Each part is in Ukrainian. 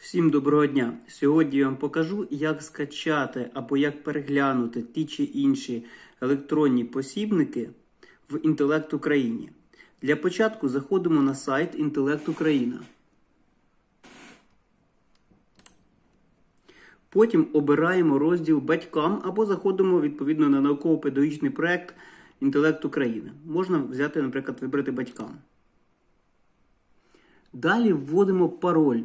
Всім доброго дня! Сьогодні я вам покажу, як скачати або як переглянути ті чи інші електронні посібники в Інтелект Україні. Для початку заходимо на сайт Інтелект Україна. Потім обираємо розділ Батькам або заходимо відповідно на науково-педагогічний проект Інтелект України. Можна взяти, наприклад, вибрати батькам. Далі вводимо пароль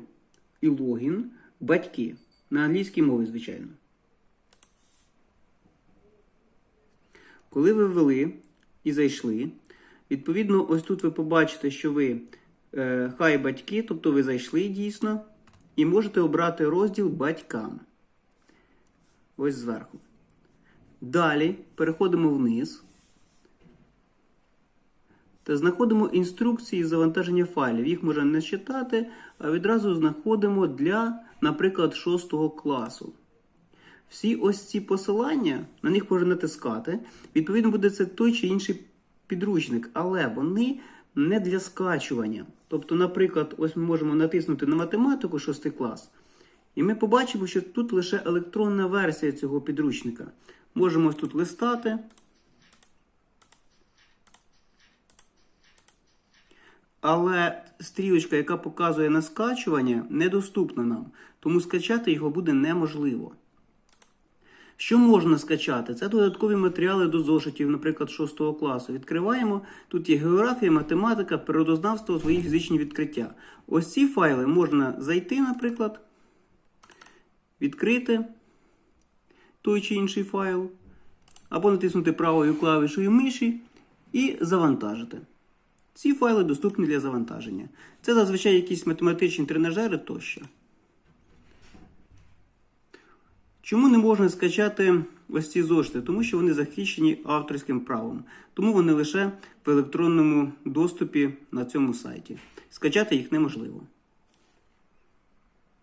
і логін батьки на англійській мові, звичайно. Коли ви ввели і зайшли, відповідно, ось тут ви побачите, що ви е, хай батьки, тобто ви зайшли дійсно, і можете обрати розділ батькам. Ось зверху. Далі переходимо вниз знаходимо інструкції завантаження файлів. Їх можна не читати, а відразу знаходимо для, наприклад, 6 класу. Всі ось ці посилання, на них можна натискати. Відповідно, буде це той чи інший підручник, але вони не для скачування. Тобто, наприклад, ось ми можемо натиснути на математику 6 клас, і ми побачимо, що тут лише електронна версія цього підручника. Можемо ось тут листати. Але стрілочка, яка показує на скачування, недоступна нам, тому скачати його буде неможливо. Що можна скачати? Це додаткові матеріали до зошитів, наприклад, 6 класу. Відкриваємо. Тут є географія, математика, природознавство, свої фізичні відкриття. Ось ці файли можна зайти, наприклад, відкрити той чи інший файл, або натиснути правою клавішою миші і завантажити. Ці файли доступні для завантаження. Це зазвичай якісь математичні тренажери тощо. Чому не можна скачати ось ці зошити? Тому що вони захищені авторським правом. Тому вони лише в електронному доступі на цьому сайті. Скачати їх неможливо.